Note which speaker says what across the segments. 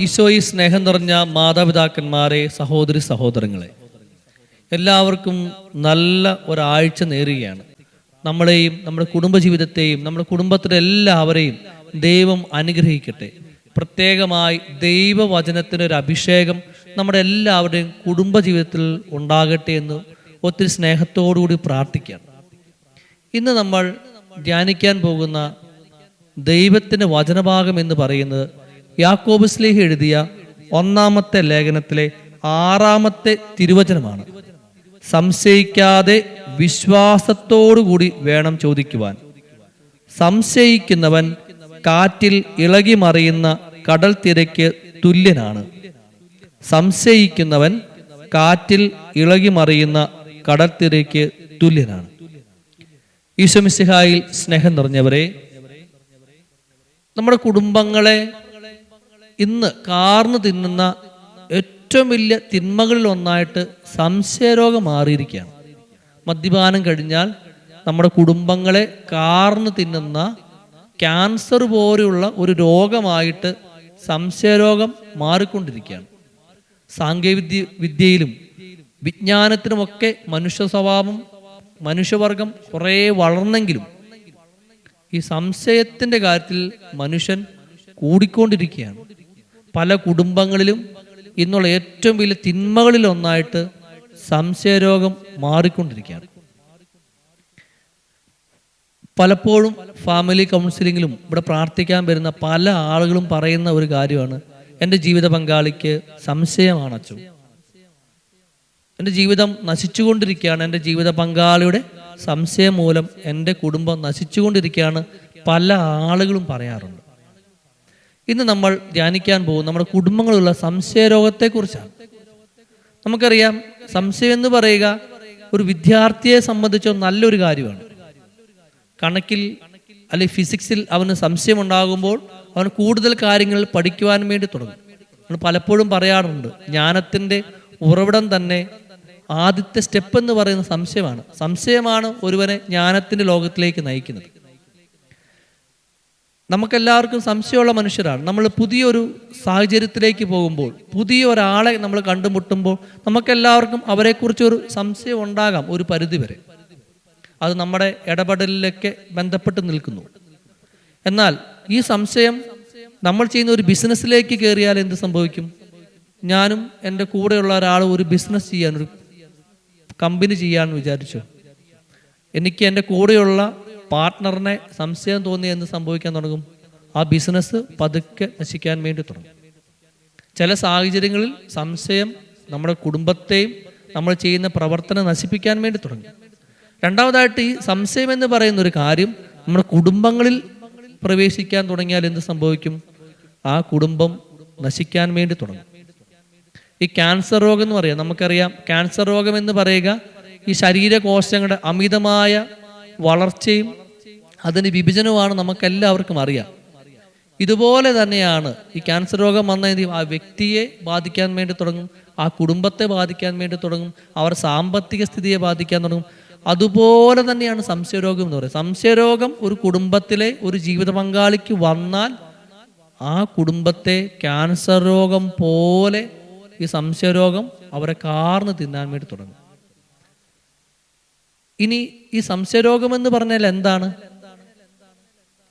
Speaker 1: ഈശോയി സ്നേഹം നിറഞ്ഞ മാതാപിതാക്കന്മാരെ സഹോദരി സഹോദരങ്ങളെ എല്ലാവർക്കും നല്ല ഒരാഴ്ച നേരുകയാണ്. നമ്മളെയും നമ്മുടെ കുടുംബജീവിതത്തെയും നമ്മുടെ കുടുംബത്തിലെ എല്ലാവരെയും ദൈവം അനുഗ്രഹിക്കട്ടെ. പ്രത്യേകമായി ദൈവവചനത്തിന് ഒരു അഭിഷേകം നമ്മുടെ എല്ലാവരുടെയും കുടുംബജീവിതത്തിൽ ഉണ്ടാകട്ടെ എന്ന് ഒത്തിരി സ്നേഹത്തോടുകൂടി പ്രാർത്ഥിക്കാം. ഇന്ന് നമ്മൾ ധ്യാനിക്കാൻ പോകുന്ന ദൈവത്തിന്റെ വചനഭാഗം എന്ന് പറയുന്നത് യാക്കോബ് സ്ലേഹ് എഴുതിയ ഒന്നാമത്തെ ലേഖനത്തിലെ ആറാമത്തെ തിരുവചനമാണ്. സംശയിക്കാതെ വിശ്വാസത്തോടുകൂടി വേണം ചോദിക്കുവാൻ. സംശയിക്കുന്നവൻ കാറ്റിൽ ഇളകി മറിയുന്ന കടൽ തിരയ്ക്ക് തുല്യനാണ്. സംശയിക്കുന്നവൻ കാറ്റിൽ ഇളകി മറിയുന്ന കടൽ തിരയ്ക്ക് തുല്യനാണ്. ഈശ്വമിസിഹായിൽ സ്നേഹം നിറഞ്ഞവരെ നമ്മുടെ കുടുംബങ്ങളെ ഇന്ന് കാർന്ന് തിന്നുന്ന ഏറ്റവും വലിയ തിന്മകളിൽ ഒന്നായിട്ട് സംശയരോഗം മാറിയിരിക്കുകയാണ്. മദ്യപാനം കഴിഞ്ഞാൽ നമ്മുടെ കുടുംബങ്ങളെ കാർന്ന് തിന്നുന്ന ക്യാൻസർ പോലെയുള്ള ഒരു രോഗമായിട്ട് സംശയരോഗം മാറിക്കൊണ്ടിരിക്കുകയാണ്. സാങ്കേതിക വിദ്യയിലും വിജ്ഞാനത്തിനുമൊക്കെ മനുഷ്യ സ്വഭാവം മനുഷ്യവർഗം കുറേ വളർന്നെങ്കിലും ഈ സംശയത്തിന്റെ കാര്യത്തിൽ മനുഷ്യൻ കൂടിക്കൊണ്ടിരിക്കുകയാണ്. പല കുടുംബങ്ങളിലും ഇന്നുള്ള ഏറ്റവും വലിയ തിന്മകളിൽ ഒന്നായിട്ട് സംശയരോഗം മാറിക്കൊണ്ടിരിക്കുകയാണ്. പലപ്പോഴും ഫാമിലി കൗൺസിലിങ്ങിലും ഇവിടെ പ്രാർത്ഥിക്കാൻ വരുന്ന പല ആളുകളും പറയുന്ന ഒരു കാര്യമാണ് എന്റെ ജീവിത പങ്കാളിക്ക് സംശയമാണ് അച്ഛൻ. എന്റെ ജീവിതം നശിച്ചുകൊണ്ടിരിക്കുകയാണ് എന്റെ ജീവിത പങ്കാളിയുടെ സംശയം മൂലം എന്റെ കുടുംബം നശിച്ചുകൊണ്ടിരിക്കുകയാണ് പല ആളുകളും പറയാറുണ്ട്. ഇന്ന് നമ്മൾ ധ്യാനിക്കാൻ പോകും നമ്മുടെ കുടുംബങ്ങളിലുള്ള സംശയരോഗത്തെക്കുറിച്ചാണ്. നമുക്കറിയാം സംശയം എന്ന് പറയുക ഒരു വിദ്യാർത്ഥിയെ സംബന്ധിച്ചോ നല്ലൊരു കാര്യമാണ്. കണക്കിൽ അല്ലെങ്കിൽ ഫിസിക്സിൽ അവന് സംശയം ഉണ്ടാകുമ്പോൾ അവൻ കൂടുതൽ കാര്യങ്ങൾ പഠിക്കുവാൻ വേണ്ടി തുടങ്ങും. നമ്മൾ പലപ്പോഴും പറയാറുണ്ട് ജ്ഞാനത്തിന്റെ ഉറവിടം തന്നെ ആദ്യത്തെ സ്റ്റെപ്പ് എന്ന് പറയുന്ന സംശയമാണ്. സംശയമാണ് ഒരുവനെ ജ്ഞാനത്തിന്റെ ലോകത്തിലേക്ക് നയിക്കുന്നത്. നമുക്കെല്ലാവർക്കും സംശയമുള്ള മനുഷ്യരാണ്. നമ്മൾ പുതിയൊരു സാഹചര്യത്തിലേക്ക് പോകുമ്പോൾ പുതിയ ഒരാളെ നമ്മൾ കണ്ടുമുട്ടുമ്പോൾ നമുക്കെല്ലാവർക്കും അവരെക്കുറിച്ച് ഒരു സംശയം ഉണ്ടാകാം ഒരു പരിധിവരെ അത് നമ്മുടെ ഇടപെടലിലൊക്കെ ബന്ധപ്പെട്ട് നിൽക്കുന്നു. എന്നാൽ ഈ സംശയം നമ്മൾ ചെയ്യുന്ന ഒരു ബിസിനസ്സിലേക്ക് കയറിയാൽ എന്ത് സംഭവിക്കും? ഞാനും എന്റെ കൂടെയുള്ള ഒരാൾ ഒരു ബിസിനസ് ചെയ്യാൻ ഒരു കമ്പനി ചെയ്യാമെന്ന് വിചാരിച്ചു. എനിക്ക് എന്റെ കൂടെയുള്ള പാർട്ട്ണറിനെ സംശയം തോന്നി എന്ന് സംഭവിക്കാൻ തുടങ്ങും. ആ ബിസിനസ് പതുക്കെ നശിക്കാൻ വേണ്ടി തുടങ്ങും. ചില സാഹചര്യങ്ങളിൽ സംശയം നമ്മുടെ കുടുംബത്തെയും നമ്മൾ ചെയ്യുന്ന പ്രവർത്തനം നശിപ്പിക്കാൻ വേണ്ടി തുടങ്ങും. രണ്ടാമതായിട്ട് ഈ സംശയം എന്ന് പറയുന്ന ഒരു കാര്യം നമ്മുടെ കുടുംബങ്ങളിൽ പ്രവേശിക്കാൻ തുടങ്ങിയാൽ എന്ത് സംഭവിക്കും? ആ കുടുംബം നശിക്കാൻ വേണ്ടി തുടങ്ങും. ഈ ക്യാൻസർ രോഗം എന്ന് പറയാം. നമുക്കറിയാം ക്യാൻസർ രോഗം എന്ന് പറയുക ഈ ശരീരകോശങ്ങളുടെ അമിതമായ വളർച്ചയും അതിന് വിഭജനമാണ് നമുക്കെല്ലാവർക്കും അറിയാം. ഇതുപോലെ തന്നെയാണ് ഈ ക്യാൻസർ രോഗം വന്ന ആ വ്യക്തിയെ ബാധിക്കാൻ വേണ്ടി തുടങ്ങും ആ കുടുംബത്തെ ബാധിക്കാൻ വേണ്ടി തുടങ്ങും അവർ സാമ്പത്തിക സ്ഥിതിയെ ബാധിക്കാൻ തുടങ്ങും. അതുപോലെ തന്നെയാണ് സംശയരോഗം എന്ന് പറയുന്നത്. സംശയരോഗം ഒരു കുടുംബത്തിലെ ഒരു ജീവിത പങ്കാളിക്ക് വന്നാൽ ആ കുടുംബത്തെ ക്യാൻസർ രോഗം പോലെ ഈ സംശയരോഗം അവരെ കാർന്ന് തിന്നാൻ വേണ്ടി തുടങ്ങും. ഇനി ഈ സംശയരോഗം എന്ന് പറഞ്ഞാൽ എന്താണ്?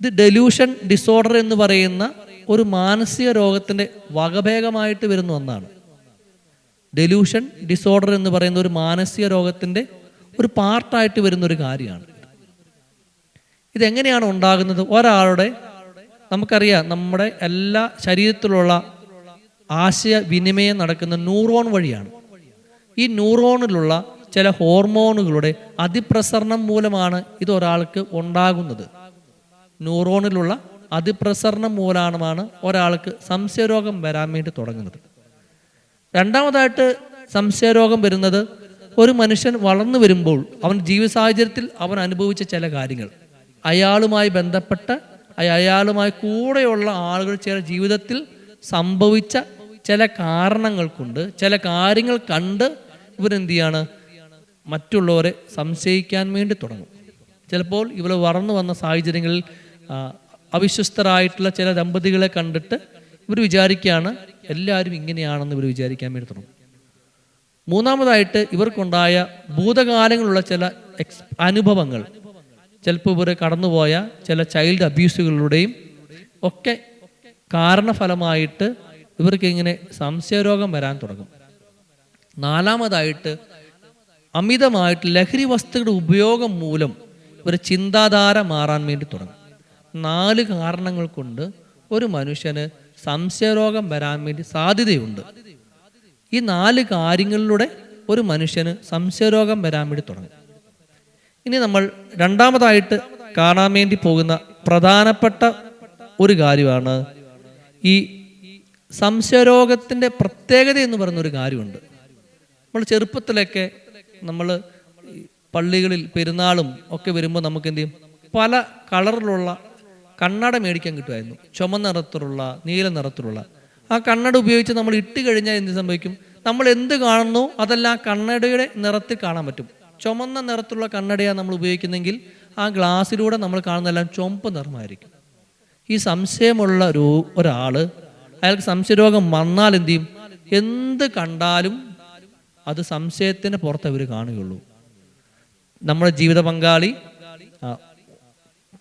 Speaker 1: ഇത് ഡെലൂഷൻ ഡിസോർഡർ എന്ന് പറയുന്ന ഒരു മാനസിക രോഗത്തിന്റെ വകഭേദമായിട്ട് വരുന്ന ഒന്നാണ്. ഡെലൂഷൻ ഡിസോർഡർ എന്ന് പറയുന്ന ഒരു മാനസിക രോഗത്തിന്റെ ഒരു പാർട്ടായിട്ട് വരുന്ന ഒരു കാര്യമാണ്. ഇതെങ്ങനെയാണ് ഉണ്ടാകുന്നത്? ഒരാളുടെ നമുക്കറിയാം നമ്മുടെ എല്ലാ ശരീരത്തിലുള്ള ആശയവിനിമയം നടക്കുന്ന ന്യൂറോൺ വഴിയാണ്. ഈ ന്യൂറോണിലുള്ള ചില ഹോർമോണുകളുടെ അതിപ്രസരണം മൂലമാണ് ഇത് ഒരാൾക്ക് ഉണ്ടാകുന്നത്. ന്യൂറോണിലുള്ള അതിപ്രസരണം മൂലമാണ് ഒരാൾക്ക് സംശയരോഗം വരാൻ വേണ്ടി തുടങ്ങുന്നത്. രണ്ടാമതായിട്ട് സംശയരോഗം വരുന്നത് ഒരു മനുഷ്യൻ വളർന്നു വരുമ്പോൾ അവൻ ജീവിത സാഹചര്യത്തിൽ അവൻ അനുഭവിച്ച ചില കാര്യങ്ങൾ. അയാളുമായി ബന്ധപ്പെട്ട അയ- അയാളുമായി കൂടെയുള്ള ആളുകൾ ചില ജീവിതത്തിൽ സംഭവിച്ച ചില കാരണങ്ങൾ കൊണ്ട് ചില കാര്യങ്ങൾ കണ്ട് ഇവരെന്ത് ചെയ്യാണ് മറ്റുള്ളവരെ സംശയിക്കാൻ വേണ്ടി തുടങ്ങും. ചിലപ്പോൾ ഇവർ വളർന്നു വന്ന സാഹചര്യങ്ങളിൽ അവിശ്വസ്തരായിട്ടുള്ള ചില ദമ്പതികളെ കണ്ടിട്ട് ഇവർ വിചാരിക്കുകയാണ് എല്ലാവരും ഇങ്ങനെയാണെന്ന് ഇവർ വിചാരിക്കാൻ വേണ്ടി തുടങ്ങും. മൂന്നാമതായിട്ട് ഇവർക്കുണ്ടായ ഭൂതകാലങ്ങളുള്ള ചില എക്സ് അനുഭവങ്ങൾ. ചിലപ്പോൾ ഇവർ കടന്നുപോയ ചില ചൈൽഡ് അബ്യൂസുകളിലൂടെയും ഒക്കെ കാരണഫലമായിട്ട് ഇവർക്ക് ഇങ്ങനെ സംശയരോഗം വരാൻ തുടങ്ങും. നാലാമതായിട്ട് അമിതമായിട്ട് ലഹരി വസ്തുക്കളുടെ ഉപയോഗം മൂലം ഇവർ ചിന്താധാര മാറാൻ വേണ്ടി തുടങ്ങും. നാല് കാരണങ്ങൾ കൊണ്ട് ഒരു മനുഷ്യന് സംശയരോഗം വരാൻ വേണ്ടി സാധ്യതയുണ്ട്. ഈ നാല് കാര്യങ്ങളിലൂടെ ഒരു മനുഷ്യന് സംശയരോഗം വരാൻ വേണ്ടി തുടങ്ങും. ഇനി നമ്മൾ രണ്ടാമതായിട്ട് കാണാൻ വേണ്ടി പോകുന്ന പ്രധാനപ്പെട്ട ഒരു കാര്യമാണ് ഈ സംശയരോഗത്തിന്റെ പ്രത്യേകത എന്ന് പറയുന്ന ഒരു കാര്യമുണ്ട്. നമ്മൾ ചെറുപ്പത്തിലൊക്കെ നമ്മൾ പള്ളികളിൽ പെരുന്നാളും ഒക്കെ വരുമ്പോൾ നമുക്ക് എന്ത് ചെയ്യും? പല കളറിലുള്ള കണ്ണട മേടിക്കാൻ കിട്ടുമായിരുന്നു. ചുമന്ന നിറത്തിലുള്ള നീല നിറത്തിലുള്ള. ആ കണ്ണട ഉപയോഗിച്ച് നമ്മൾ ഇട്ട് കഴിഞ്ഞാൽ എന്ത് സംഭവിക്കും? നമ്മൾ എന്ത് കാണുന്നു? അതെല്ലാം കണ്ണടയുടെ നിറത്തിൽ കാണാൻ പറ്റും. ചുമന്ന നിറത്തിലുള്ള കണ്ണടയാണ് നമ്മൾ ഉപയോഗിക്കുന്നെങ്കിൽ ആ ഗ്ലാസ്സിലൂടെ നമ്മൾ കാണുന്നതെല്ലാം ചുമപ്പ് നിറമായിരിക്കും. ഈ സംശയമുള്ള ഒരു ഒരാൾ അയാൾക്ക് സംശയരോഗം വന്നാൽ എന്ത് ചെയ്യും? എന്ത് കണ്ടാലും അത് സംശയത്തിന് പുറത്ത് അവർ കാണുകയുള്ളൂ. നമ്മുടെ ജീവിത പങ്കാളി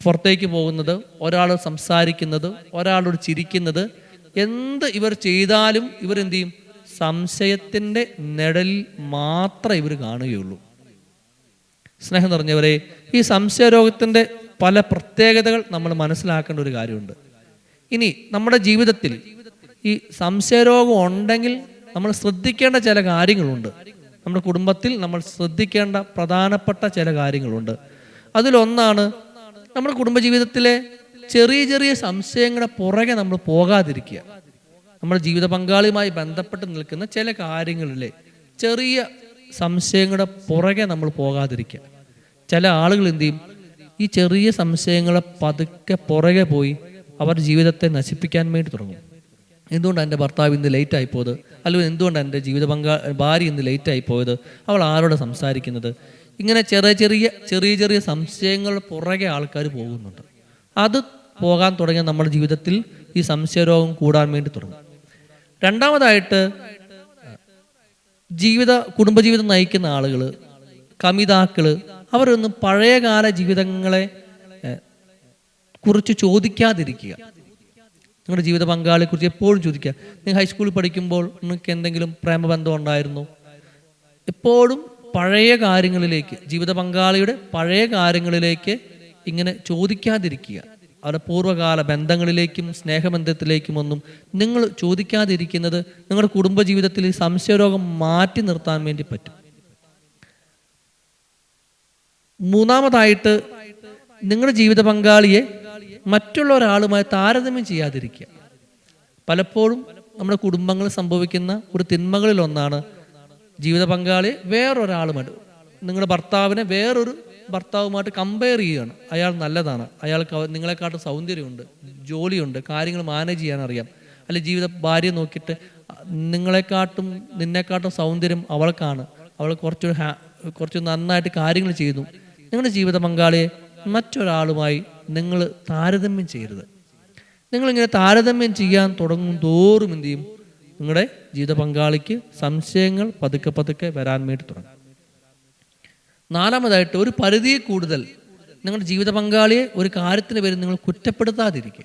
Speaker 1: പുറത്തേക്ക് പോകുന്നത് ഒരാൾ സംസാരിക്കുന്നത് ഒരാളോട് ചിരിക്കുന്നത് എന്ത് ഇവർ ചെയ്താലും ഇവർ എന്ത് ചെയ്യും സംശയത്തിന്റെ നിഴലിൽ മാത്രമേ ഇവർ കാണുകയുള്ളൂ. സ്നേഹം നിറഞ്ഞവരെ ഈ സംശയരോഗത്തിന്റെ പല പ്രത്യേകതകൾ നമ്മൾ മനസ്സിലാക്കേണ്ട ഒരു കാര്യമുണ്ട്. ഇനി നമ്മുടെ ജീവിതത്തിൽ ഈ സംശയരോഗം ഉണ്ടെങ്കിൽ നമ്മൾ ശ്രദ്ധിക്കേണ്ട ചില കാര്യങ്ങളുണ്ട്. നമ്മുടെ കുടുംബത്തിൽ നമ്മൾ ശ്രദ്ധിക്കേണ്ട പ്രധാനപ്പെട്ട ചില കാര്യങ്ങളുണ്ട്. അതിലൊന്നാണ് നമ്മുടെ കുടുംബജീവിതത്തിലെ ചെറിയ ചെറിയ സംശയങ്ങളുടെ പുറകെ നമ്മൾ പോകാതിരിക്കുക. നമ്മുടെ ജീവിത പങ്കാളിയുമായി ബന്ധപ്പെട്ട് നിൽക്കുന്ന ചില കാര്യങ്ങളിലെ ചെറിയ സംശയങ്ങളുടെ പുറകെ നമ്മൾ പോകാതിരിക്കുക. ചില ആളുകൾ എന്ത് ചെയ്യും? ഈ ചെറിയ സംശയങ്ങളെ പതുക്കെ പുറകെ പോയി അവർ ജീവിതത്തെ നശിപ്പിക്കാൻ വേണ്ടി തുടങ്ങും. എന്തുകൊണ്ടാണ് എന്റെ ഭർത്താവ് ഇന്ന് ലേറ്റ് ആയിപ്പോയത് പോയത്? അല്ലെങ്കിൽ എന്തുകൊണ്ടാണ് എന്റെ ജീവിത പങ്കാ ഭാര്യ ഇന്ന് ലേറ്റ് ആയിപ്പോയത് പോയത്? അവൾ ആരോട് സംസാരിക്കുന്നത്? ഇങ്ങനെ ചെറിയ ചെറിയ ചെറിയ ചെറിയ സംശയങ്ങൾ പുറകെ ആൾക്കാർ പോകുന്നുണ്ട്. അത് പോകാൻ തുടങ്ങിയ നമ്മുടെ ജീവിതത്തിൽ ഈ സംശയരോഗം കൂടാൻ വേണ്ടി തുടങ്ങും. രണ്ടാമതായിട്ട് ജീവിത കുടുംബജീവിതം നയിക്കുന്ന ആളുകൾ കമിതാക്കൾ അവരൊന്നും പഴയകാല ജീവിതങ്ങളെ കുറിച്ച് ചോദിക്കാതിരിക്കുക. നിങ്ങളുടെ ജീവിത പങ്കാളിയെക്കുറിച്ച് എപ്പോഴും ചോദിക്കുക. നിങ്ങൾ ഹൈസ്കൂളിൽ പഠിക്കുമ്പോൾ നിങ്ങൾക്ക് എന്തെങ്കിലും പ്രേമബന്ധം ഉണ്ടായിരുന്നു? എപ്പോഴും പഴയ കാര്യങ്ങളിലേക്ക് ജീവിത പങ്കാളിയുടെ പഴയ കാര്യങ്ങളിലേക്ക് ഇങ്ങനെ ചോദിക്കാതിരിക്കുക. അവരുടെ പൂർവകാല ബന്ധങ്ങളിലേക്കും സ്നേഹബന്ധത്തിലേക്കും ഒന്നും നിങ്ങൾ ചോദിക്കാതിരിക്കുന്നത് നിങ്ങളുടെ കുടുംബജീവിതത്തിൽ ഈ സംശയരോഗം മാറ്റി നിർത്താൻ വേണ്ടി പറ്റും. മൂന്നാമതായിട്ട് നിങ്ങളുടെ ജീവിത പങ്കാളിയെ മറ്റുള്ള ഒരാളുമായി താരതമ്യം ചെയ്യാതിരിക്കുക. പലപ്പോഴും നമ്മുടെ കുടുംബങ്ങളിൽ സംഭവിക്കുന്ന ഒരു തിന്മകളിൽ ഒന്നാണ് ജീവിത പങ്കാളി വേറൊരാളുമായിട്ട്. നിങ്ങളുടെ ഭർത്താവിനെ വേറൊരു ഭർത്താവുമായിട്ട് കമ്പയർ ചെയ്യുകയാണ്. അയാൾ നല്ലതാണ്. അയാൾക്ക് നിങ്ങളെക്കാട്ട് സൗന്ദര്യമുണ്ട് ജോലിയുണ്ട് കാര്യങ്ങൾ മാനേജ് ചെയ്യാൻ അറിയാം. അല്ലെ ജീവിത ഭാര്യ നോക്കിയിട്ട് നിങ്ങളെക്കാട്ടും നിന്നെക്കാട്ടും സൗന്ദര്യം അവൾക്കാണ്. അവൾ കുറച്ച് കുറച്ച് നന്നായിട്ട് കാര്യങ്ങൾ ചെയ്യുന്നു. നിങ്ങളുടെ ജീവിത പങ്കാളിയെ മറ്റൊരാളുമായി നിങ്ങൾ താരതമ്യം ചെയ്യരുത്. നിങ്ങളിങ്ങനെ താരതമ്യം ചെയ്യാൻ തുടങ്ങും തോറും എന്ത് ചെയ്യും? നിങ്ങളുടെ ജീവിത പങ്കാളിക്ക് സംശയങ്ങൾ പതുക്കെ പതുക്കെ വരാൻ വേണ്ടി തുടങ്ങും. നാലാമതായിട്ട് ഒരു പരിധി കൂടുതൽ നിങ്ങളുടെ ജീവിത പങ്കാളിയെ ഒരു കാര്യത്തിന് പേര് നിങ്ങൾ കുറ്റപ്പെടുത്താതിരിക്കുക.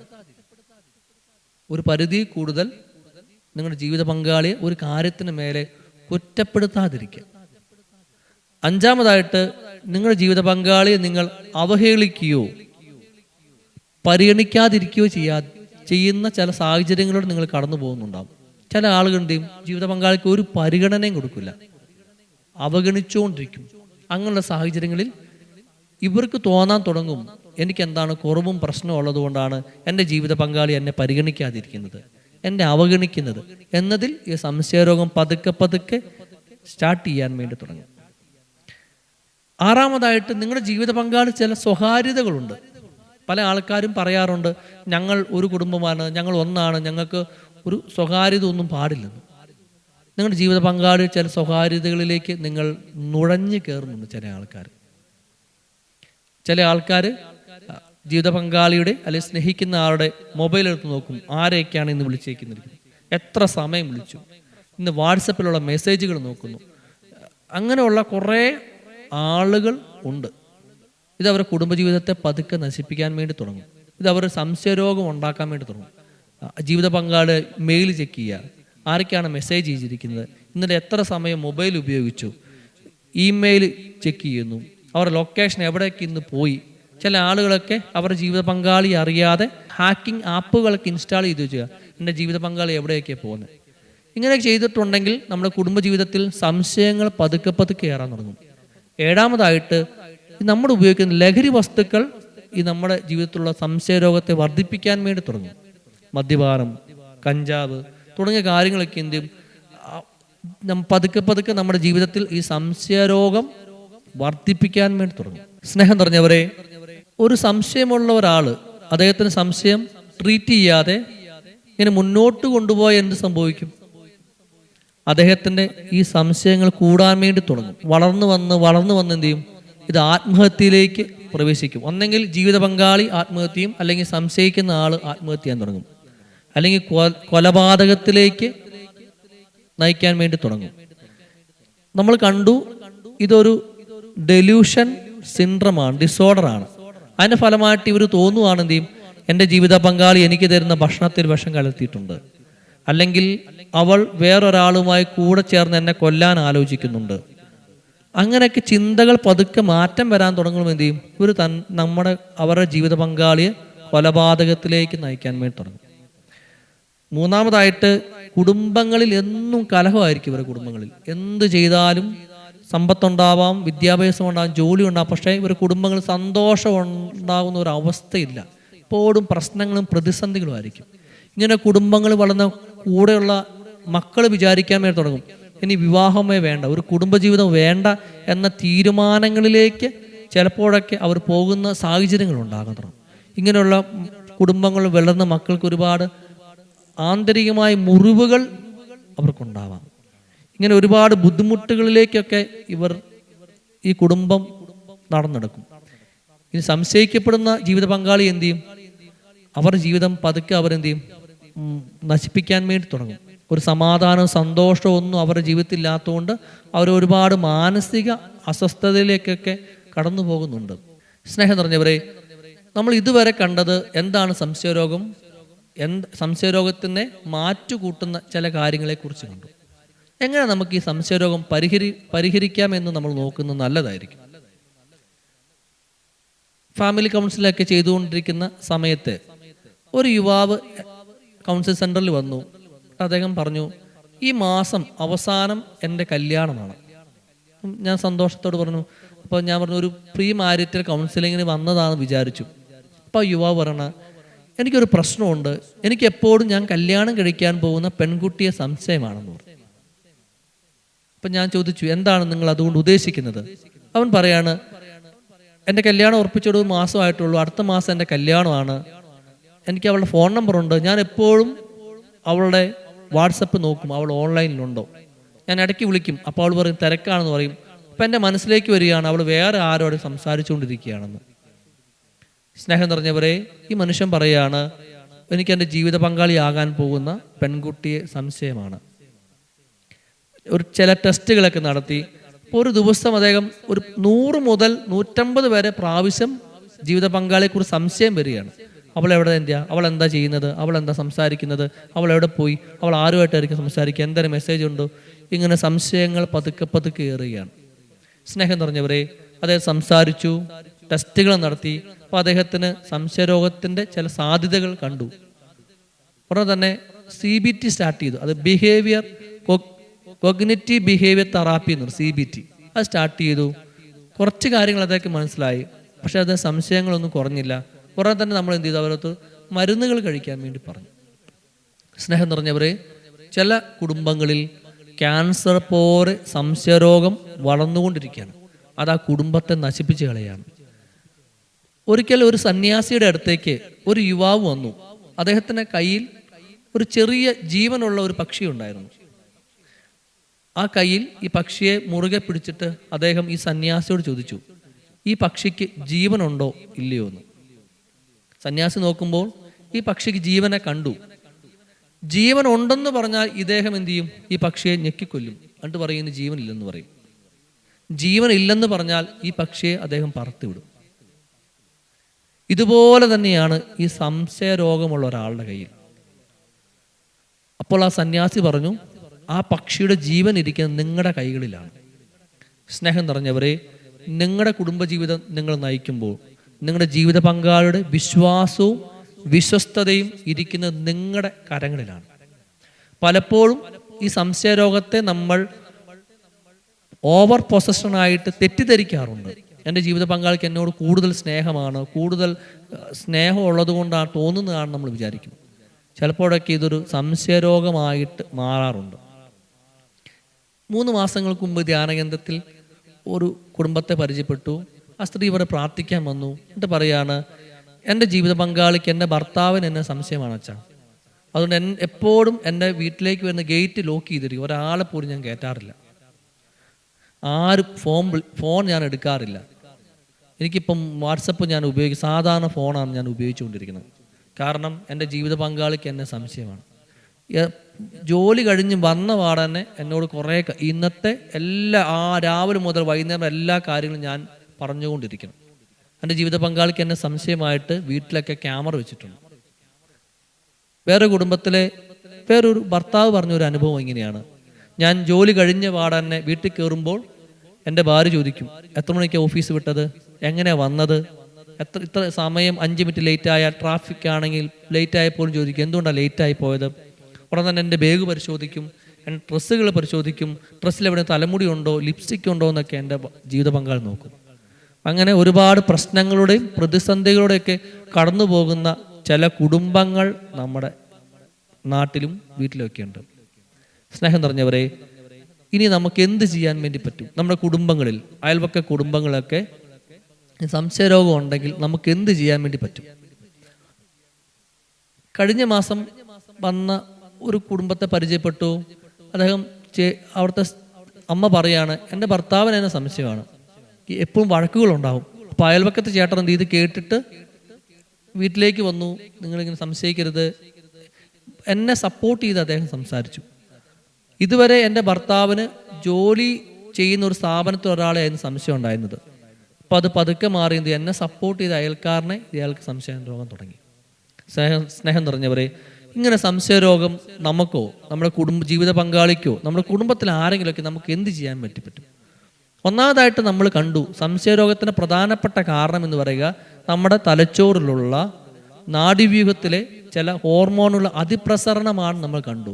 Speaker 1: ഒരു പരിധി കൂടുതൽ നിങ്ങളുടെ ജീവിത പങ്കാളിയെ ഒരു കാര്യത്തിന് മേലെ കുറ്റപ്പെടുത്താതിരിക്കുക. അഞ്ചാമതായിട്ട് നിങ്ങളുടെ ജീവിത പങ്കാളിയെ നിങ്ങൾ അവഹേളിക്കുകയോ പരിഗണിക്കാതിരിക്കുകയോ ചെയ്യാ ചെയ്യുന്ന ചില സാഹചര്യങ്ങളോട് നിങ്ങൾ കടന്നു പോകുന്നുണ്ടാവും ചില ആളുകളുടെയും ജീവിത പങ്കാളിക്ക് ഒരു പരിഗണനയും കൊടുക്കില്ല. അവഗണിച്ചുകൊണ്ടിരിക്കും. അങ്ങനെയുള്ള സാഹചര്യങ്ങളിൽ ഇവർക്ക് തോന്നാൻ തുടങ്ങും. എനിക്ക് എന്താണ് കുറവും പ്രശ്നവും ഉള്ളതുകൊണ്ടാണ് എന്റെ ജീവിത പങ്കാളി എന്നെ പരിഗണിക്കാതിരിക്കുന്നത്. എന്നെ അവഗണിക്കുന്നത്. എന്നതിൽ ഈ സംശയരോഗം പതുക്കെ പതുക്കെ സ്റ്റാർട്ട് ചെയ്യാൻ വേണ്ടി തുടങ്ങും. ആറാമതായിട്ട് നിങ്ങളുടെ ജീവിത പങ്കാളി ചില സ്വകാര്യതകളുണ്ട്. പല ആൾക്കാരും പറയാറുണ്ട് ഞങ്ങൾ ഒരു കുടുംബമാണ് ഞങ്ങൾ ഒന്നാണ് ഞങ്ങൾക്ക് ഒരു സ്വകാര്യത ഒന്നും പാടില്ലെന്ന്. നിങ്ങളുടെ ജീവിത പങ്കാളി ചില സ്വകാര്യതകളിലേക്ക് നിങ്ങൾ നുഴഞ്ഞു കയറുന്നുണ്ട് ചില ആൾക്കാർ. ചില ആൾക്കാർ ജീവിത പങ്കാളിയുടെ അല്ലെങ്കിൽ സ്നേഹിക്കുന്ന ആളുടെ മൊബൈൽ എടുത്ത് നോക്കും ആരെയൊക്കെയാണ് ഇന്ന് വിളിച്ചേക്കുന്നത് എത്ര സമയം വിളിച്ചു. ഇന്ന് വാട്സപ്പിലുള്ള മെസ്സേജുകൾ നോക്കുന്നു. അങ്ങനെയുള്ള കുറേ ആളുകൾ ഉണ്ട്. ഇത് അവരുടെ കുടുംബജീവിതത്തെ പതുക്കെ നശിപ്പിക്കാൻ വേണ്ടി തുടങ്ങും. ഇത് അവരുടെ സംശയരോഗം ഉണ്ടാക്കാൻ വേണ്ടി തുടങ്ങും. ജീവിത പങ്കാളി മെയിൽ ചെക്ക് ചെയ്യുക. ആരൊക്കെയാണ് മെസ്സേജ് ചെയ്തിരിക്കുന്നത്? ഇന്നലെ എത്ര സമയം മൊബൈൽ ഉപയോഗിച്ചു? ഇമെയിൽ ചെക്ക് ചെയ്യുന്നു. അവരുടെ ലൊക്കേഷൻ എവിടേക്ക് ഇന്ന് പോയി? ചില ആളുകളൊക്കെ അവരുടെ ജീവിത പങ്കാളി അറിയാതെ ഹാക്കിംഗ് ആപ്പുകളൊക്കെ ഇൻസ്റ്റാൾ ചെയ്ത് വെച്ചുക എന്റെ ജീവിത പങ്കാളി എവിടെയൊക്കെ പോകുന്നത് ഇങ്ങനെ ചെയ്തിട്ടുണ്ടെങ്കിൽ നമ്മുടെ കുടുംബജീവിതത്തിൽ സംശയങ്ങൾ പതുക്കെ പതുക്കെ ഏറാൻ തുടങ്ങും. ഏഴാമതായിട്ട് നമ്മൾ ഉപയോഗിക്കുന്ന ലഹരി വസ്തുക്കൾ ഈ നമ്മുടെ ജീവിതത്തിലുള്ള സംശയരോഗത്തെ വർദ്ധിപ്പിക്കാൻ വേണ്ടി തുടങ്ങും. മദ്യപാനം കഞ്ചാവ് തുടങ്ങിയ കാര്യങ്ങളൊക്കെ എന്ത്? പതുക്കെ പതുക്കെ നമ്മുടെ ജീവിതത്തിൽ ഈ സംശയരോഗം വർദ്ധിപ്പിക്കാൻ വേണ്ടി തുടങ്ങും. സ്നേഹം നിറഞ്ഞവരെ ഒരു സംശയമുള്ള ഒരാൾ അദ്ദേഹത്തിന് സംശയം ട്രീറ്റ് ചെയ്യാതെ ഇങ്ങനെ മുന്നോട്ട് കൊണ്ടുപോയാൽ എന്ത് സംഭവിക്കും? അദ്ദേഹത്തിന്റെ ഈ സംശയങ്ങൾ കൂടാൻ വേണ്ടി തുടങ്ങും. വളർന്നു വന്ന് വളർന്നു വന്ന് എന്ത് ചെയ്യും? ഇത് ആത്മഹത്യയിലേക്ക് പ്രവേശിക്കും. ഒന്നെങ്കിൽ ജീവിത പങ്കാളി ആത്മഹത്യയും അല്ലെങ്കിൽ സംശയിക്കുന്ന ആൾ ആത്മഹത്യ ചെയ്യാൻ തുടങ്ങും. അല്ലെങ്കിൽ കൊലപാതകത്തിലേക്ക് നയിക്കാൻ വേണ്ടി തുടങ്ങും. നമ്മൾ കണ്ടു ഇതൊരു ഡെല്യൂഷൻ സിൻഡ്രമാണ് ഡിസോർഡറാണ് അതിന്റെ ഫലമായിട്ട് ഇവർ തോന്നുവാണ് എന്റെ ജീവിത പങ്കാളി എനിക്ക് തരുന്ന ഭക്ഷണത്തിൽ വിഷം കലർത്തിയിട്ടുണ്ട്. അല്ലെങ്കിൽ അവൾ വേറൊരാളുമായി കൂടെ ചേർന്ന് എന്നെ കൊല്ലാൻ ആലോചിക്കുന്നുണ്ട്. അങ്ങനെയൊക്കെ ചിന്തകൾ പതുക്കെ മാറ്റം വരാൻ തുടങ്ങുമ്പോൾ എന്ത് ചെയ്യും? ഇവർ തൻ നമ്മുടെ അവരുടെ ജീവിത പങ്കാളിയെ കൊലപാതകത്തിലേക്ക് നയിക്കാൻ വേണ്ടി തുടങ്ങും. മൂന്നാമതായിട്ട് കുടുംബങ്ങളിൽ എന്നും കലഹമായിരിക്കും ഇവരുടെ കുടുംബങ്ങളിൽ. എന്ത് ചെയ്താലും സമ്പത്തുണ്ടാവാം വിദ്യാഭ്യാസം ഉണ്ടാവാം ജോലി ഉണ്ടാവാം പക്ഷേ ഇവർ കുടുംബങ്ങൾ സന്തോഷം ഉണ്ടാകുന്ന ഒരു അവസ്ഥയില്ല. എപ്പോഴും പ്രശ്നങ്ങളും പ്രതിസന്ധികളും ആയിരിക്കും. ഇങ്ങനെ കുടുംബങ്ങൾ വളർന്ന കൂടെയുള്ള മക്കൾ വിചാരിക്കാൻ വേണ്ടി തുടങ്ങും. ഇനി വിവാഹമേ വേണ്ട ഒരു കുടുംബജീവിതം വേണ്ട എന്ന തീരുമാനങ്ങളിലേക്ക് ചിലപ്പോഴൊക്കെ അവർ പോകുന്ന സാഹചര്യങ്ങൾ ഉണ്ടാകുന്നു ഇങ്ങനെയുള്ള കുടുംബങ്ങൾ വളർന്ന മക്കൾക്ക് ഒരുപാട് ആന്തരികമായ മുറിവുകൾ അവർക്കുണ്ടാവാം. ഇങ്ങനെ ഒരുപാട് ബുദ്ധിമുട്ടുകളിലേക്കൊക്കെ ഇവർ ഈ കുടുംബം നടന്നെടുക്കും. ഇനി സംശയിക്കപ്പെടുന്ന ജീവിത പങ്കാളി എന്ത് ചെയ്യും? അവർ ജീവിതം പതുക്കെ അവരെന്ത് ചെയ്യും നശിപ്പിക്കാൻ വേണ്ടി തുടങ്ങും. ഒരു സമാധാനവും സന്തോഷവും ഒന്നും അവരുടെ ജീവിതത്തിൽ ഇല്ലാത്തതുകൊണ്ട് അവർ ഒരുപാട് മാനസിക അസ്വസ്ഥതയിലേക്കൊക്കെ കടന്നു പോകുന്നുണ്ട്. സ്നേഹം നിറഞ്ഞവരെ നമ്മൾ ഇതുവരെ കണ്ടത് എന്താണ് സംശയരോഗം? എന്ത് സംശയരോഗത്തിനെ മാറ്റുകൂട്ടുന്ന ചില കാര്യങ്ങളെക്കുറിച്ച് കണ്ടു. എങ്ങനെ നമുക്ക് ഈ സംശയരോഗം പരിഹരി പരിഹരിക്കാമെന്ന് നമ്മൾ നോക്കുന്നത് നല്ലതായിരിക്കും. ഫാമിലി കൗൺസിലൊക്കെ ചെയ്തുകൊണ്ടിരിക്കുന്ന സമയത്ത് ഒരു യുവാവ് കൗൺസിൽ സെന്ററിൽ വന്നു. അദ്ദേഹം പറഞ്ഞു ഈ മാസം അവസാനം എന്റെ കല്യാണമാണ്. ഞാൻ സന്തോഷത്തോട് പറഞ്ഞു അപ്പോൾ ഞാൻ പറഞ്ഞു ഒരു പ്രീ മാരിറ്റൽ കൗൺസിലിങ്ങിന് വന്നതാണെന്ന് വിചാരിച്ചു. അപ്പോൾ യുവാവ് പറയണ എനിക്കൊരു പ്രശ്നമുണ്ട്. എനിക്ക് എപ്പോഴും ഞാൻ കല്യാണം കഴിക്കാൻ പോകുന്ന പെൺകുട്ടിയെ സംശയമാണെന്ന് പറഞ്ഞു. അപ്പം ഞാൻ ചോദിച്ചു എന്താണ് നിങ്ങൾ അതുകൊണ്ട് ഉദ്ദേശിക്കുന്നത്? അവൻ പറയാണ് എന്റെ കല്യാണം ഉറപ്പിച്ചൊരു മാസമായിട്ടുള്ളൂ. അടുത്ത മാസം എന്റെ കല്യാണമാണ്. എനിക്ക് അവളുടെ ഫോൺ നമ്പർ ഉണ്ട് ഞാൻ എപ്പോഴും അവളുടെ വാട്സപ്പ് നോക്കും. അവൾ ഓൺലൈനിലുണ്ടോ? ഞാൻ ഇടയ്ക്ക് വിളിക്കും. അപ്പോൾ അവൾ പറയും തിരക്കാണെന്ന് പറയും. അപ്പം എന്റെ മനസ്സിലേക്ക് വരികയാണ് അവൾ വേറെ ആരോട് സംസാരിച്ചുകൊണ്ടിരിക്കുകയാണെന്ന്. സ്നേഹം നിറഞ്ഞവരെ ഈ മനുഷ്യൻ പറയാണ് എനിക്ക് എന്റെ ജീവിത പങ്കാളിയാകാൻ പോകുന്ന പെൺകുട്ടിയെ സംശയമാണ്. ഒരു ചില ടെസ്റ്റുകളൊക്കെ നടത്തി. ഒരു ദിവസം അദ്ദേഹം ഒരു നൂറ് മുതൽ നൂറ്റമ്പത് വരെ പ്രാവശ്യം ജീവിത പങ്കാളിയെക്കുറിച്ച് സംശയം വരികയാണ്. അവൾ എവിടെ എന്താ അവൾ എന്താ ചെയ്യുന്നത്? അവൾ എന്താ സംസാരിക്കുന്നത്? അവൾ എവിടെ പോയി? അവൾ ആരുമായിട്ടായിരിക്കും സംസാരിക്കുക? എന്തൊരു മെസ്സേജ് ഉണ്ടോ? ഇങ്ങനെ സംശയങ്ങൾ പതുക്കെ പതുക്കെ ഏറുകയാണ്. സ്നേഹം നിറഞ്ഞവരെ അദ്ദേഹം സംസാരിച്ചു ടെസ്റ്റുകൾ നടത്തി. അപ്പോൾ അദ്ദേഹത്തിന് സംശയരോഗത്തിന്റെ ചില സാധ്യതകൾ കണ്ടു. ഉടനെ തന്നെ സി ബി ടി സ്റ്റാർട്ട് ചെയ്തു. അത് ബിഹേവിയർ കൊഗ്നറ്റീവ് ബിഹേവിയർ തെറാപ്പി എന്ന് സി ബി ടി അത് സ്റ്റാർട്ട് ചെയ്തു. കുറച്ച് കാര്യങ്ങൾ അദ്ദേഹം മനസ്സിലായി. പക്ഷെ അത് സംശയങ്ങളൊന്നും കുറഞ്ഞില്ല. ഉടനെ തന്നെ നമ്മൾ എന്ത് ചെയ്തു? അവരത്ത് മരുന്നുകൾ കഴിക്കാൻ വേണ്ടി പറഞ്ഞു. സ്നേഹം നിറഞ്ഞവരെ ചില കുടുംബങ്ങളിൽ ക്യാൻസർ പോലെ സംശയരോഗം വളർന്നുകൊണ്ടിരിക്കുകയാണ്. അത് ആ കുടുംബത്തെ നശിപ്പിച്ച് കളയാണ്. ഒരിക്കൽ ഒരു സന്യാസിയുടെ അടുത്തേക്ക് ഒരു യുവാവ് വന്നു. അദ്ദേഹത്തിന്റെ കയ്യിൽ ഒരു ചെറിയ ജീവനുള്ള ഒരു പക്ഷി ഉണ്ടായിരുന്നു. ആ കയ്യിൽ ഈ പക്ഷിയെ മുറുകെ പിടിച്ചിട്ട് അദ്ദേഹം ഈ സന്യാസിയോട് ചോദിച്ചു ഈ പക്ഷിക്ക് ജീവനുണ്ടോ ഇല്ലയോ എന്ന്? സന്യാസി നോക്കുമ്പോൾ ഈ പക്ഷിക്ക് ജീവനെ കണ്ടു. ജീവൻ ഉണ്ടെന്ന് പറഞ്ഞാൽ ഇദ്ദേഹം എന്തു ചെയ്യും? ഈ പക്ഷിയെ ഞെക്കിക്കൊല്ലും. എന്നിട്ട് പറയുന്നു ജീവനില്ലെന്ന് പറയും. ജീവൻ ഇല്ലെന്ന് പറഞ്ഞാൽ ഈ പക്ഷിയെ അദ്ദേഹം പറത്തിവിടും. ഇതുപോലെ തന്നെയാണ് ഈ സംശയരോഗമുള്ള ഒരാളുടെ കയ്യിൽ. അപ്പോൾ ആ സന്യാസി പറഞ്ഞു ആ പക്ഷിയുടെ ജീവൻ ഇരിക്കുന്നത് നിങ്ങളുടെ കൈകളിലാണ്. സ്നേഹം നിറഞ്ഞവരെ നിങ്ങളുടെ കുടുംബജീവിതം നിങ്ങൾ നയിക്കുമ്പോൾ നിങ്ങളുടെ ജീവിത പങ്കാളിയുടെ വിശ്വാസവും വിശ്വസ്തതയും ഇരിക്കുന്നത് നിങ്ങളുടെ കരങ്ങളിലാണ്. പലപ്പോഴും ഈ സംശയരോഗത്തെ നമ്മൾ ഓവർ പൊസഷനായിട്ട് തെറ്റിദ്ധരിക്കാറുണ്ട്. എന്റെ ജീവിത പങ്കാളിക്ക് എന്നോട് കൂടുതൽ സ്നേഹമാണ്. കൂടുതൽ സ്നേഹമുള്ളത് കൊണ്ടാണ് തോന്നുന്നതാണ് നമ്മൾ വിചാരിക്കും ചിലപ്പോഴൊക്കെ ഇതൊരു സംശയരോഗമായിട്ട് മാറാറുണ്ട്. മൂന്ന് മാസങ്ങൾക്ക് മുമ്പ് ധ്യാനകേന്ദ്രത്തിൽ ഒരു കുടുംബത്തെ പരിചയപ്പെട്ടു. ആ സ്ത്രീ ഇവിടെ പ്രാർത്ഥിക്കാൻ വന്നു. എന്നിട്ട് പറയാണ് എന്റെ ജീവിത പങ്കാളിക്ക് എന്റെ ഭർത്താവിന് എന്നെ സംശയമാണ് അച്ഛാ. അതുകൊണ്ട് എൻ എപ്പോഴും എന്റെ വീട്ടിലേക്ക് വരുന്ന ഗേറ്റ് ലോക്ക് ചെയ്തിരിക്കും. ഒരാളെ പോലും ഞാൻ കയറ്റാറില്ല. ആരും ഫോൺ ഫോൺ ഞാൻ എടുക്കാറില്ല. എനിക്കിപ്പം വാട്സപ്പ് ഞാൻ ഉപയോഗിക്കും സാധാരണ ഫോണാണ് ഞാൻ ഉപയോഗിച്ചുകൊണ്ടിരിക്കുന്നത്. കാരണം എന്റെ ജീവിത പങ്കാളിക്ക് എന്നെ സംശയമാണ്. ജോലി കഴിഞ്ഞ് വന്ന പാടന്നെ എന്നോട് കുറേ ഇന്നത്തെ എല്ലാ ആ രാവിലെ മുതൽ വൈകുന്നേരം എല്ലാ കാര്യങ്ങളും ഞാൻ പറഞ്ഞുകൊണ്ടിരിക്കണം. എന്റെ ജീവിത പങ്കാളിക്ക് എന്നെ സംശയമായിട്ട് വീട്ടിലൊക്കെ ക്യാമറ വെച്ചിട്ടുണ്ട്. വേറെ കുടുംബത്തിലെ വേറൊരു ഭർത്താവ് പറഞ്ഞൊരു അനുഭവം ഇങ്ങനെയാണ്. ഞാൻ ജോലി കഴിഞ്ഞ പാടന്നെ വീട്ടിൽ കയറുമ്പോൾ എന്റെ ഭാര്യ ചോദിക്കും എത്ര മണിക്ക് ഓഫീസ് വിട്ടത്? എങ്ങനെ വന്നത്? എത്ര ഇത്ര സമയം അഞ്ച് മിനിറ്റ് ലേറ്റ് ആയ ട്രാഫിക് ആണെങ്കിൽ ലേറ്റ് ആയപ്പോഴും ചോദിക്കും എന്തുകൊണ്ടാണ് ലേറ്റ് ആയി പോയത്? ഉടൻ തന്നെ എന്റെ ബാഗ് പരിശോധിക്കും എന്റെ ഡ്രസ്സുകൾ പരിശോധിക്കും ഡ്രസ്സിൽ എവിടെ തലമുടി ഉണ്ടോ ലിപ്സ്റ്റിക് ഉണ്ടോ എന്നൊക്കെ എന്റെ ജീവിത പങ്കാളി നോക്കും. അങ്ങനെ ഒരുപാട് പ്രശ്നങ്ങളുടെയും പ്രതിസന്ധികളുടെയൊക്കെ കടന്നു പോകുന്ന ചില കുടുംബങ്ങൾ നമ്മുടെ നാട്ടിലും വീട്ടിലൊക്കെ ഉണ്ട് സ്നേഹം നിറഞ്ഞവരെ ഇനി നമുക്ക് എന്ത് ചെയ്യാൻ വേണ്ടി പറ്റും? നമ്മുടെ കുടുംബങ്ങളിൽ അയൽവക്ക കുടുംബങ്ങളൊക്കെ സംശയരോഗം ഉണ്ടെങ്കിൽ നമുക്ക് എന്ത് ചെയ്യാൻ വേണ്ടി പറ്റും? കഴിഞ്ഞ മാസം വന്ന ഒരു കുടുംബത്തെ പരിചയപ്പെട്ടു. അദ്ദേഹം അവിടുത്തെ അമ്മ പറയാണ് എന്റെ ഭർത്താവിന് എന്നെ സംശയമാണ്. എപ്പോഴും വഴക്കുകളുണ്ടാവും. അപ്പോൾ അയൽവക്കത്തെ ചേട്ടൻ എന്ത് ചെയ്ത് കേട്ടിട്ട് വീട്ടിലേക്ക് വന്നു. നിങ്ങളിങ്ങനെ സംശയിക്കരുത്. എന്നെ സപ്പോർട്ട് ചെയ്ത് അദ്ദേഹം സംസാരിച്ചു. ഇതുവരെ എന്റെ ഭർത്താവിന് ജോലി ചെയ്യുന്ന ഒരു സ്ഥാപനത്തിൽ ഒരാളെയായിരുന്നു സംശയം ഉണ്ടായിരുന്നത്. അപ്പോൾ അത് പതുക്കെ മാറി എന്ത് എന്നെ സപ്പോർട്ട് ചെയ്ത അയൽക്കാരനെ ഇയാൾക്ക് സംശയ രോഗം തുടങ്ങി. സ്നേഹം സ്നേഹം നിറഞ്ഞവരെ ഇങ്ങനെ സംശയരോഗം നമുക്കോ നമ്മുടെ കുടുംബ ജീവിത പങ്കാളിക്കോ നമ്മുടെ കുടുംബത്തിൽ ആരെങ്കിലുമൊക്കെ നമുക്ക് എന്ത് ചെയ്യാൻ പറ്റി പറ്റും ഒന്നാമതായിട്ട് നമ്മൾ കണ്ടു സംശയരോഗത്തിന് പ്രധാനപ്പെട്ട കാരണം എന്ന് പറയുക നമ്മുടെ തലച്ചോറിലുള്ള നാഡീവ്യൂഹത്തിലെ ചില ഹോർമോണുള്ള അതിപ്രസരണമാണ് നമ്മൾ കണ്ടു.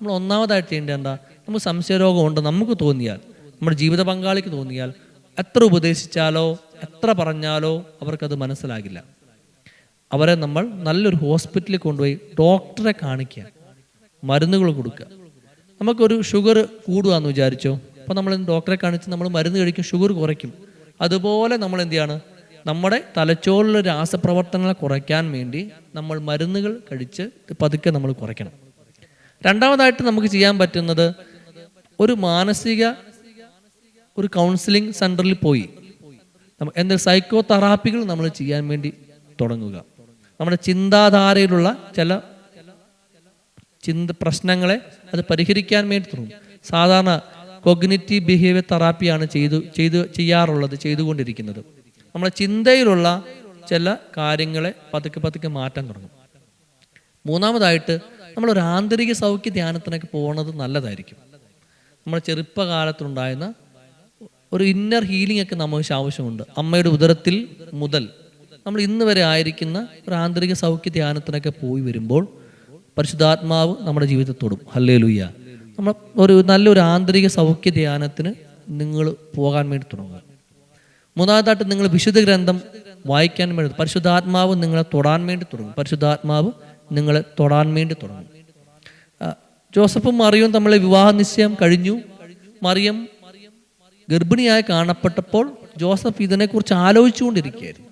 Speaker 1: നമ്മൾ ഒന്നാമതായിട്ട് ചെയ്യേണ്ടത് എന്താ? നമുക്ക് സംശയരോഗമുണ്ട് നമുക്ക് തോന്നിയാൽ നമ്മുടെ ജീവിത പങ്കാളിക്ക് തോന്നിയാൽ എത്ര ഉപദേശിച്ചാലോ എത്ര പറഞ്ഞാലോ അവർക്കത് മനസ്സിലാകില്ല. അവരെ നമ്മൾ നല്ലൊരു ഹോസ്പിറ്റലിൽ കൊണ്ടുപോയി ഡോക്ടറെ കാണിക്കുക മരുന്നുകൾ കൊടുക്കുക. നമുക്കൊരു ഷുഗർ കൂടുകയെന്ന് വിചാരിച്ചോ? അപ്പോൾ നമ്മൾ ഡോക്ടറെ കാണിച്ച് നമ്മൾ മരുന്ന് കഴിക്കും ഷുഗർ കുറയ്ക്കും. അതുപോലെ നമ്മൾ എന്ത് ചെയ്യാണ്? നമ്മുടെ തലച്ചോറിലെ രാസപ്രവർത്തനങ്ങളെ കുറയ്ക്കാൻ വേണ്ടി നമ്മൾ മരുന്നുകൾ കഴിച്ച് പതുക്കെ നമ്മൾ കുറയ്ക്കണം. രണ്ടാമതായിട്ട് നമുക്ക് ചെയ്യാൻ പറ്റുന്നത് ഒരു മാനസിക ഒരു കൗൺസിലിംഗ് സെന്ററിൽ പോയി. എന്തൊരു എന്ത് സൈക്കോ തെറാപ്പികൾ നമ്മൾ ചെയ്യാൻ വേണ്ടി തുടങ്ങുക. നമ്മുടെ ചിന്താധാരയിലുള്ള ചില ചിന്ത പ്രശ്നങ്ങളെ അത് പരിഹരിക്കാൻ വേണ്ടി തുടങ്ങും. സാധാരണ കൊഗ്നിറ്റീവ് ബിഹേവിയർ തെറാപ്പിയാണ് ചെയ്തു ചെയ്തു ചെയ്യാറുള്ളത് ചെയ്തുകൊണ്ടിരിക്കുന്നത്. നമ്മുടെ ചിന്തയിലുള്ള ചില കാര്യങ്ങളെ പതുക്കെ പതുക്കെ മാറ്റാൻ തുടങ്ങും. മൂന്നാമതായിട്ട് നമ്മളൊരു ആന്തരിക സൗഖ്യ ധ്യാനത്തിനൊക്കെ പോകുന്നത് നല്ലതായിരിക്കും. നമ്മൾ ചെറുപ്പകാലത്തുണ്ടായിരുന്ന ഒരു ഇന്നർ ഹീലിംഗ് ഒക്കെ നമുക്ക് ആവശ്യമുണ്ട്. അമ്മയുടെ ഉദരത്തിൽ മുതൽ നമ്മൾ ഇന്ന് വരെ ആയിരിക്കുന്ന ഒരു ആന്തരിക സൗഖ്യ ധ്യാനത്തിനൊക്കെ പോയി വരുമ്പോൾ പരിശുദ്ധാത്മാവ് നമ്മുടെ ജീവിതത്തോടും തൊടും. ഹല്ലേ നമ്മൾ ഒരു നല്ലൊരു ആന്തരിക സൗഖ്യ ധ്യാനത്തിന് നിങ്ങൾ പോകാൻ വേണ്ടി തുടങ്ങുക. മൂന്നാമതായിട്ട് നിങ്ങൾ വിശുദ്ധ ഗ്രന്ഥം വായിക്കാൻ വേണ്ടി പരിശുദ്ധാത്മാവ് നിങ്ങളെ തൊടാൻ വേണ്ടി തുടങ്ങും. പരിശുദ്ധാത്മാവ് നിങ്ങളെ തൊടാൻ വേണ്ടി തുടങ്ങും. ജോസഫും മറിയും തമ്മിലെ വിവാഹ നിശ്ചയം കഴിഞ്ഞു. മറിയം ഗർഭിണിയായി കാണപ്പെട്ടപ്പോൾ ജോസഫ് ഇതിനെക്കുറിച്ച് ആലോചിച്ചുകൊണ്ടിരിക്കുകയായിരുന്നു.